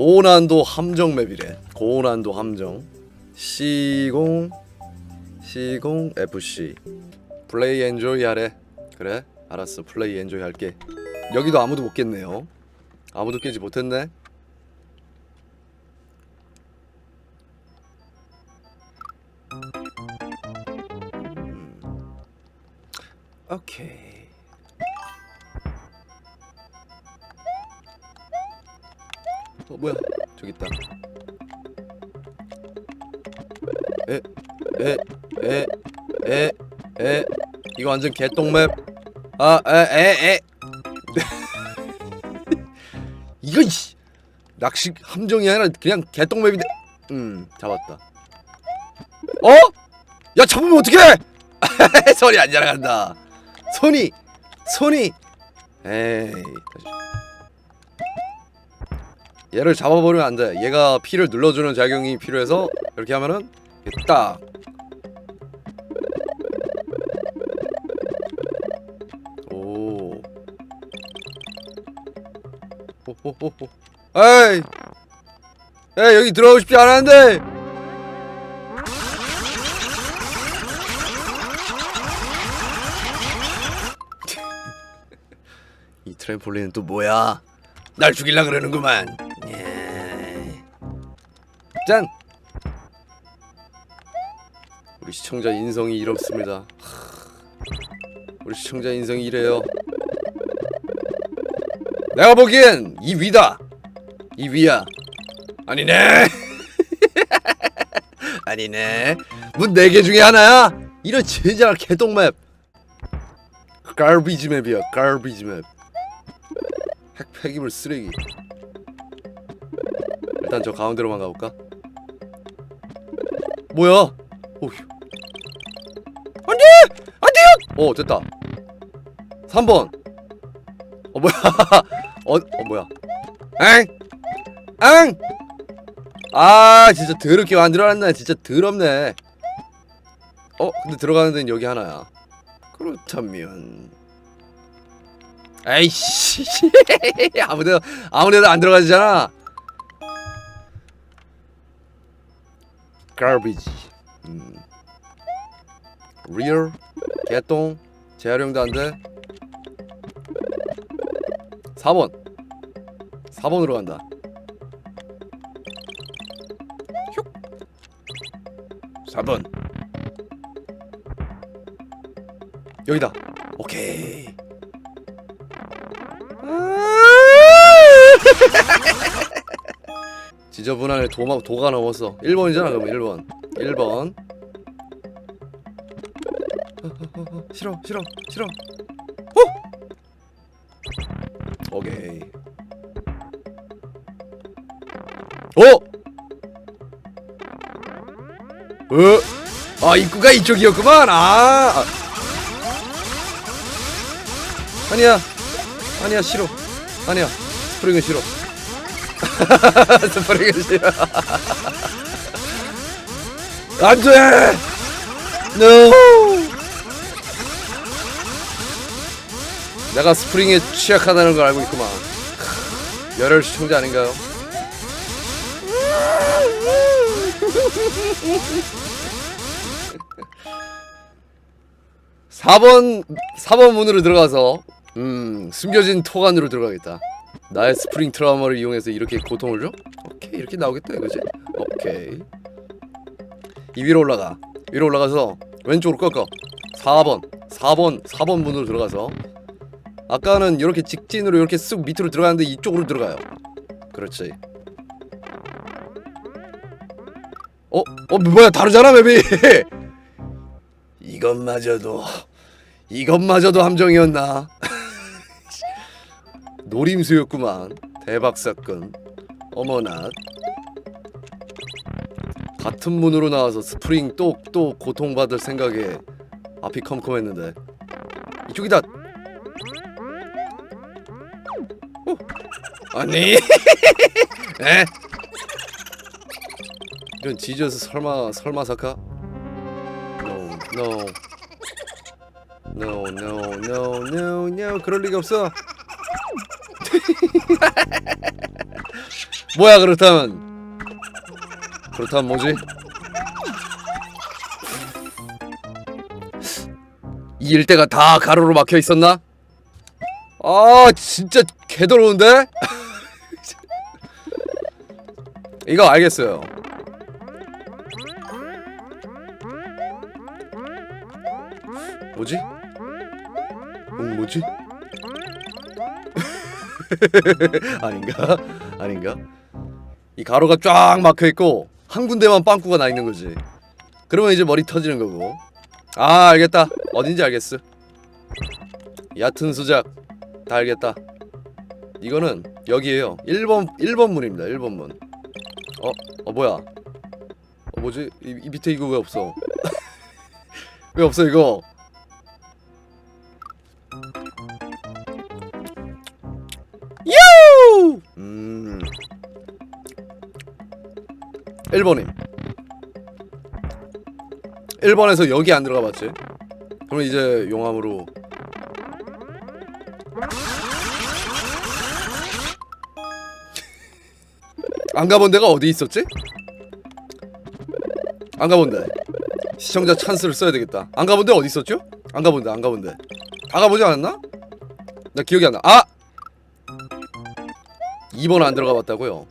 고난도 함정 맵이래. 고난도 함정. C0 C0 FC 플레이 엔조이 하래. 그래? 알았어. 플레이 엔조이 할게. 여기도 아무도 못 깼네요. 아무도 깨지 못했네. 음. 오케이. 어 뭐야? 저기 있다. 에, 에, 에, 에, 에. 이거 완전 개똥맵. 아, 에, 에, 에. 이거 씨. 낚시 함정이 아니라 그냥 개똥맵인데. 음, 잡았다. 어? 야, 잡으면 어떡해? 손이 안 날아간다. 손이, 손이. 에이. 얘를 잡아버리면 안 돼. 얘가 피를 눌러주는 작용이 필요해서 이렇게 하면은 딱. 오. 호호호호. 에이. 에이 여기 들어오고 싶지 않았는데. 이 트램폴린은 또 뭐야? 날 죽일라 그러는구만. 예. 짠. 우리 시청자 인성이 이렇습니다. 하, 우리 시청자 인성이 이래요. 내가 보기엔 이 위다. 이 위야. 아니네. 아니네. 문네개 중에 하나야? 이런 진짜 개똥맵. 갈비지 맵이야. 갈비지 맵. 핵 폐기물 쓰레기. 일단 저 가운데로만 가볼까? 뭐야? 오휴. 안 돼! 안 돼요! 오 됐다. 3번. 어 뭐야? 어, 어 뭐야? 엥? 엥? 아 진짜 더럽게 만들어놨네. 진짜 더럽네. 어 근데 들어가는 데는 여기 하나야. 그렇다면. 에이씨 아무데나 아무데나 안 들어가지잖아. Garbage. 음. real 개똥 재활용도 안 돼. 4번. 4번으로 간다. 슉. 4번. 여기다. 오케이. 지저분한 도마 도가 넘었어. 1번이잖아 그러면 1번. 1번. 싫어 싫어 싫어. 어? 오케이. 어? 어? 아 입구가 이쪽이었구만. 아. 아. 아니야. 아니야 싫어. 아니야. 스프링은 싫어. 스프링은 싫어. 안 돼. No. 내가 스프링에 취약하다는 걸 알고 있구만. 열혈 시청자 아닌가요? 사번 4번 문으로 들어가서 음 숨겨진 토관으로 들어가겠다. 나의 스프링 트라우마를 이용해서 이렇게 고통을 줘? 오케이 이렇게 나오겠다 이거지? 오케이. 이 위로 올라가. 위로 올라가서 왼쪽으로 꺾어. 4번 4번 4번 문으로 들어가서. 아까는 이렇게 직진으로 이렇게 쑥 밑으로 들어가는데 이쪽으로 들어가요. 그렇지. 어? 어 뭐야 다르잖아 맵이. 이것마저도 이것마저도 함정이었나 노림수였구만. 대박 사건. 어머나. 같은 문으로 나와서 스프링 또또 고통받을 생각에 앞이 컴컴했는데. 이쪽이다! 어? 아니. 에? 이런 지저스 설마 설마 사카? No. No no no no no. 그럴 리가 없어 뭐야 그렇다면 그렇다면 뭐지? 이 일대가 다 가로로 막혀 있었나? 아 진짜 개더러운데? 이거 알겠어요. 뭐지? 응 뭐지? 아닌가? 아닌가? 이 가로가 쫙 막혀 있고 한 군데만 빵꾸가 나 있는 거지. 그러면 이제 머리 터지는 거고. 아 알겠다. 어딘지 알겠어. 얕은 수작 다 알겠다. 이거는 여기에요. 1번 1번 문입니다. 1번 문. 어, 어 뭐야? 어 뭐지? 이, 이 밑에 이거 왜 없어? 왜 없어 이거? 유! 음. 1번임. 1번에서 여기 안 들어가 봤지? 그럼 이제 용암으로 안 가본 데가 어디 있었지? 안 가본 데 시청자 찬스를 써야 되겠다 안 가본 데 어디 있었죠? 안 가본 데안 가본 데다 가보지 않았나? 나 기억이 안 나. 아! 2번 안 들어가 봤다고요?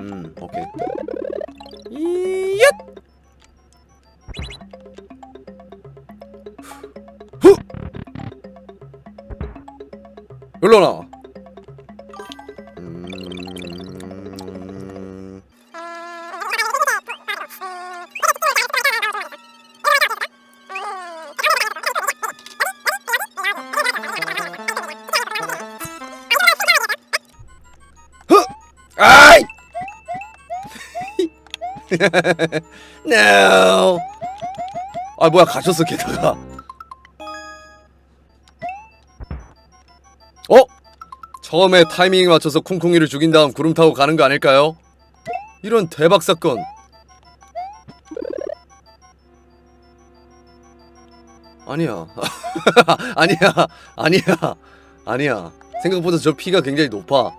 음, 오케이. 이얏! 후! 여기로 나 no. 아 뭐야 가셨어 게다가. 어? 처음에 타이밍에 맞춰서 쿵쿵이를 죽인 다음 구름 타고 가는 거 아닐까요? 이런 대박 사건. 아니야. 아니야. 아니야. 아니야. 생각보다 저 피가 굉장히 높아.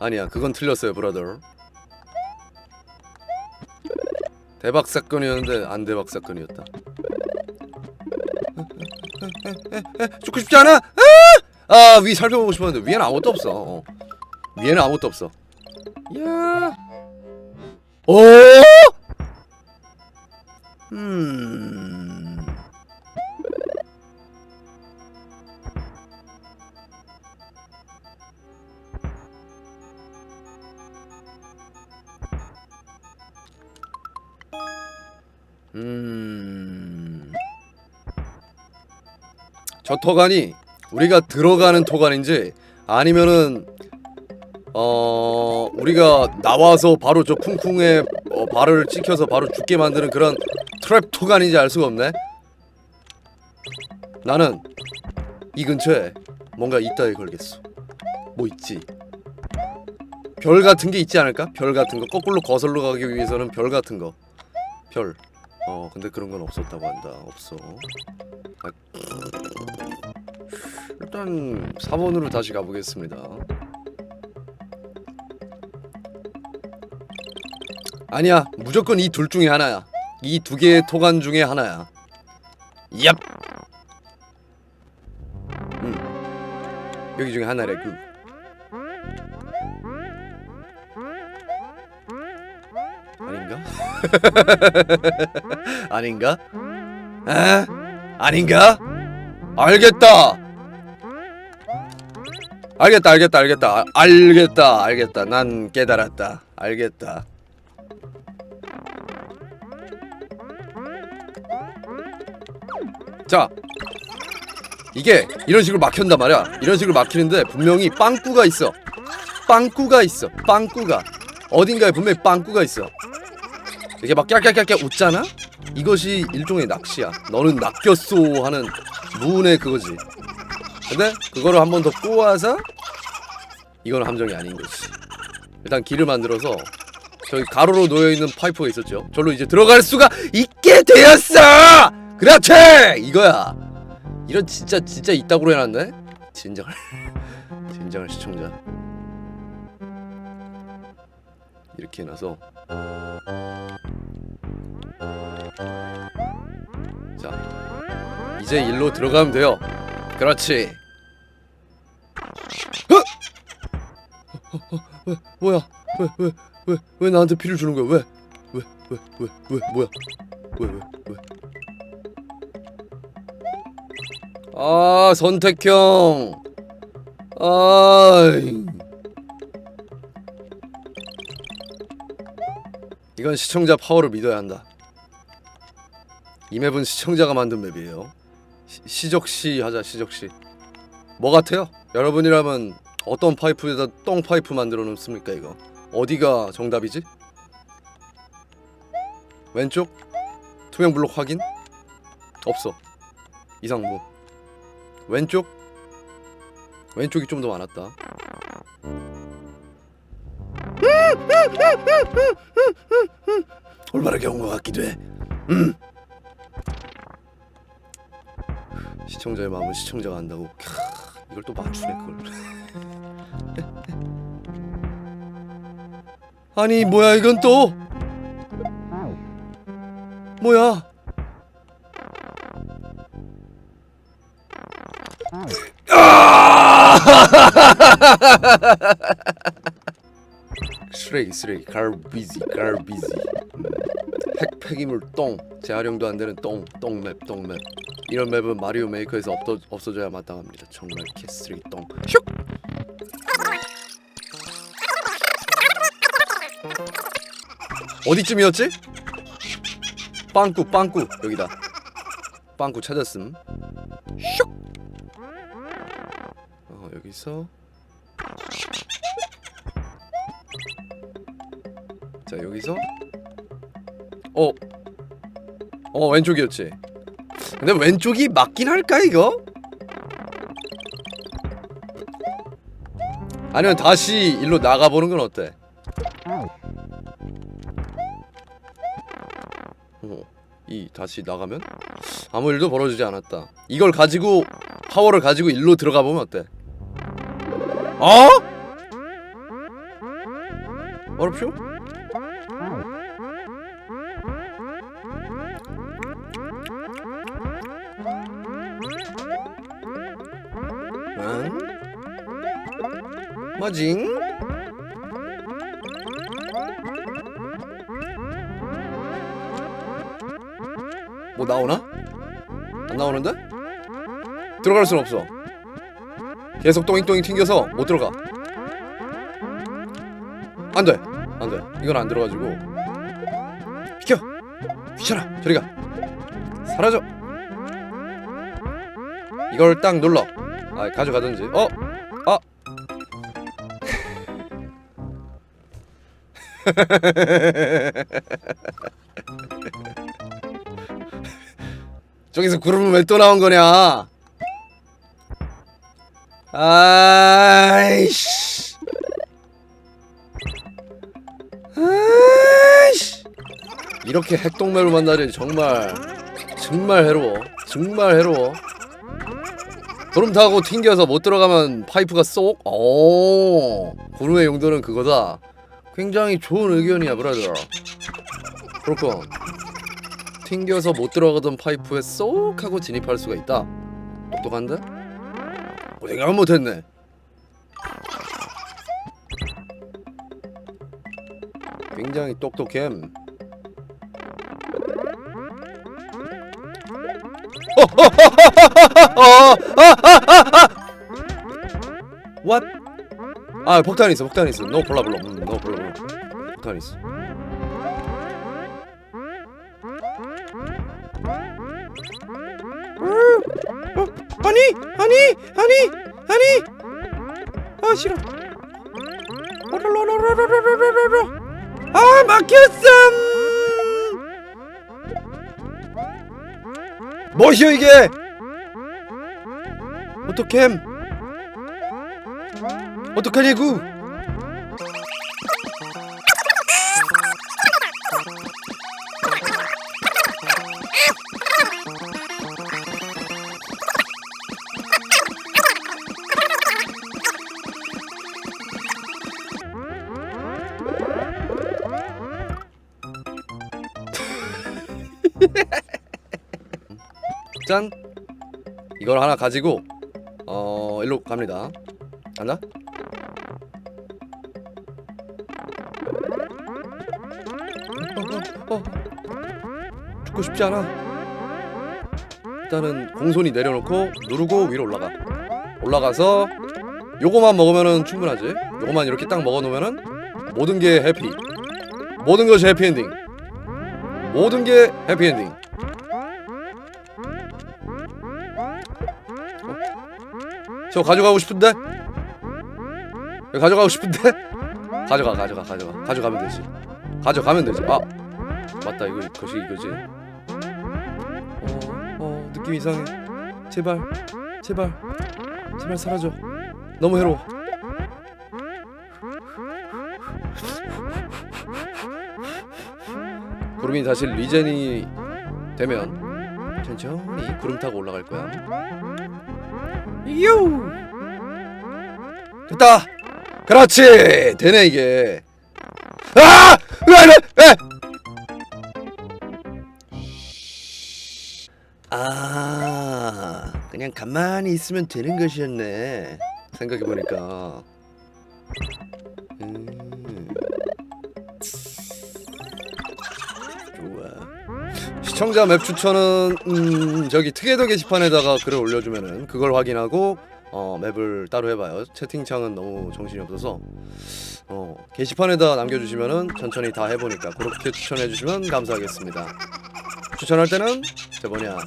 아니야 그건 틀렸어요 브라더 대박 사건이었는데 안 대박 사건이었다 죽고 싶지 않아? 아 위 살펴보고 싶었는데 위에는 아무것도 없어 어. 위에는 아무것도 없어 야 오? 음. 저 토간이 우리가 들어가는 토간인지 아니면은 어 우리가 나와서 바로 저 쿵쿵에 어, 발을 찍혀서 바로 죽게 만드는 그런 트랩 토간인지 알 수가 없네. 나는 이 근처에 뭔가 있다에 걸겠어. 뭐 있지? 별 같은 게 있지 않을까? 별 같은 거 거꾸로 거슬러 가기 위해서는 별 같은 거. 별. 어 근데 그런 건 없었다고 한다. 없어. 아, 일단 4번으로 다시 가보겠습니다. 아니야 무조건 이 둘 중에 하나야. 이 두 개의 토간 중에 하나야. 얍! 음. 여기 중에 하나래 그 아닌가? 아닌가? 에? 아닌가? 알겠다. 알겠다, 알겠다, 알겠다, 아, 알겠다, 알겠다. 난 깨달았다. 알겠다. 자, 이게 이런 식으로 막힌단 말이야. 이런 식으로 막히는데 분명히 빵꾸가 있어. 빵꾸가 있어. 빵꾸가 어딘가에 분명히 빵꾸가 있어. 이렇게 막 깨깨깨깨 웃잖아? 이것이 일종의 낚시야. 너는 낚였소 하는 무운의 그거지. 근데 그거를 한 번 더 꼬아서 이건 함정이 아닌 거지. 일단 길을 만들어서 저기 가로로 놓여 있는 파이프가 있었죠. 절로 이제 들어갈 수가 있게 되었어. 그렇지 이거야. 이런 진짜 진짜 이따구로 해놨네. 진정을 진정을 시청자. 이렇게 해놔서 이제 일로 들어가면 돼요. 그렇지. 어? 어, 어, 왜, 뭐야? 왜 왜 왜 왜 나한테 피를 주는 거야? 왜? 왜 왜 왜 왜 뭐야? 왜 왜 왜? 아 선택형. 아이. 이건 시청자 파워를 믿어야 한다. 이 맵은 시청자가 만든 맵이에요 시, 시적시 하자 시적시 뭐 같아요? 여러분이라면 어떤 파이프에다 똥 파이프 만들어 놓습니까 이거 어디가 정답이지? 왼쪽? 투명 블록 확인? 없어 이상 뭐 왼쪽? 왼쪽이 좀 더 많았다 올바르게 온 것 같기도 해 음. 시청자의 마음은 시청자가 안다고? 캬, 이걸 또 맞추네 그걸. 아니 뭐야 이건 또? 뭐야? 아! 쓰레기 쓰레기. 갈비지 갈비지 핵 폐기물 똥. 재활용도 안 되는 똥. 똥맵 똥맵 이런 맵은 마리오 메이커에서 없어, 없어져야 마땅합니다 정말 개쓰레기 똥 슉! 어디쯤이었지? 빵꾸 빵꾸 여기다 빵꾸 찾았음 슉! 어 여기서 자 여기서 어. 어 왼쪽이었지 근데 왼쪽이 맞긴 할까 이거? 아니면 다시 일로 나가보는 건 어때? 어, 이 다시 나가면 아무 일도 벌어지지 않았다 이걸 가지고 파워를 가지고 일로 들어가 보면 어때? 어? 어렵쇼? 뭐징? 뭐 나오나? 안 나오는데? 들어갈 순 없어. 계속 똥잉똥잉 튕겨서 못 들어가. 안 돼. 안 돼. 이건 안 들어가지고. 비켜. 귀찮아. 저리 가. 사라져. 이걸 딱 눌러. 아, 가져가든지. 어? 저기서 구름은 왜 또 나온 거냐? 아이씨. 아이씨. 이렇게 핵동매를 만나다니 정말 정말 해로워. 정말 해로워. 구름 타고 튕겨서 못 들어가면 파이프가 쏙. 오. 구름의 용도는 그거다. 굉장히 좋은 의견이야, 브라더. 그렇군. 튕겨서 못 들어가던 파이프에 쏙 하고 진입할 수가 있다. 똑똑한데? 어, 생각은 못했네. 굉장히 똑똑햄. What? 아 폭탄 있어 폭탄 있어. 너 골라 불러 음, 너 골라 불러 폭탄 있어. 어? 아니 아니 아니 아니. 아 싫어. 아 막혔어 뭐시여 이게 어떡해 어떡하냐고? 짠. 이걸 하나 가지고 어 일로 갑니다. 간다. 죽고 싶지 않아. 일단은 공손히 내려놓고 누르고 위로 올라가. 올라가서 요거만 먹으면은 충분하지. 요거만 이렇게 딱 먹어놓으면은 모든 게 해피. 모든 것이 해피엔딩. 모든 게 해피엔딩. 어? 저 가져가고 싶은데? 가져가고 싶은데? 가져가 가져가 가져가. 가져가면 되지. 가져가면 되지. 아 맞다. 이거 것이 이거지 느낌 이상해 제발 제발 제발 사라져. 너무 해로워. 구름이 다시 리젠이 되면 천천히 구름 타고 올라갈 거야. 유! 됐다! 그렇지! 되네 이게. 아! 으아, 으아! 그냥 가만히 있으면 되는 것이었네. 생각해보니까. 음. 시청자 맵 추천은 음, 저기 특혜도 게시판에다가 글을 올려주면은 그걸 확인하고 어, 맵을 따로 해봐요. 채팅창은 너무 정신이 없어서. 어, 게시판에다 남겨주시면은 천천히 다 해보니까 그렇게 추천해주시면 감사하겠습니다. 추천할 때는 저 뭐냐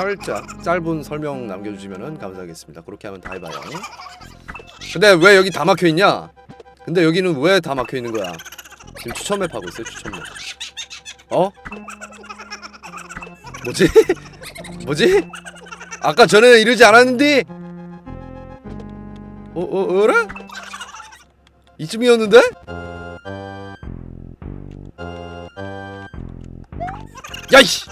살짝 짧은 설명 남겨주시면은 감사하겠습니다 그렇게 하면 다 해봐요 근데 왜 여기 다 막혀있냐 근데 여기는 왜 다 막혀있는 거야 지금 추천 맵 하고 있어요 추천 맵 어? 뭐지? 뭐지? 아까 전에는 이러지 않았는데? 어, 어, 어라? 이쯤이었는데? 야이씨!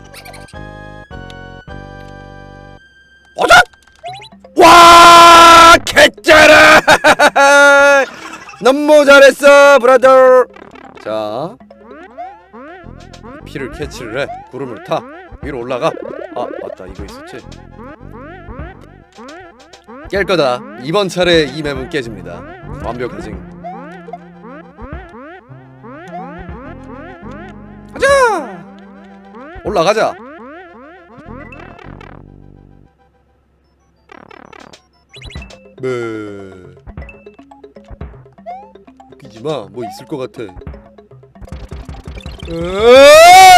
너무 잘했어, 브라더! 자, 피를 캐치를 해. 구름을 타. 위로 올라가. 아 맞다. 이거 있었지? 깰 거다. 이번 차례 이 맵은 깨집니다. 완벽하지 가자! 올라가자. 네 웃기지 마 뭐 있을 것 같아 으아!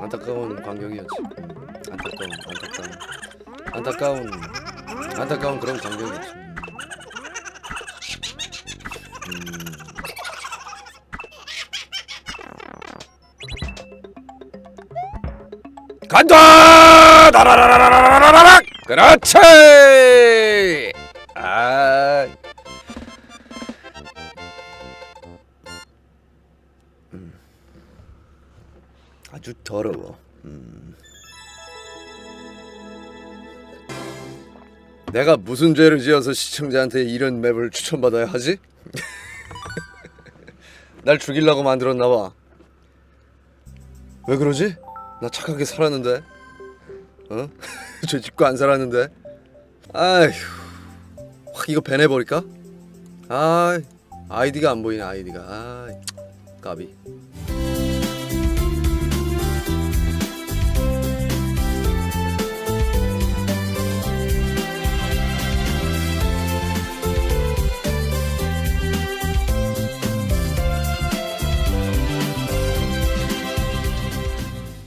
안타까운 광경이었지. 음, 안타까운, 안타까운, 안타까운, 안타까운 그런 광경이었지. 음. 간다! 다라라라라라라라! 그렇지! 아주 더러워. 음. 내가 무슨 죄를 지어서 시청자한테 이런 맵을 추천받아야 하지? 날 죽이려고 만들었나 봐. 왜 그러지? 나 착하게 살았는데. 어? 죄 짓고 안 살았는데. 아휴. 확 이거 배내 버릴까? 아, 아이디가 안 보이네 아이디가. 아, 까비.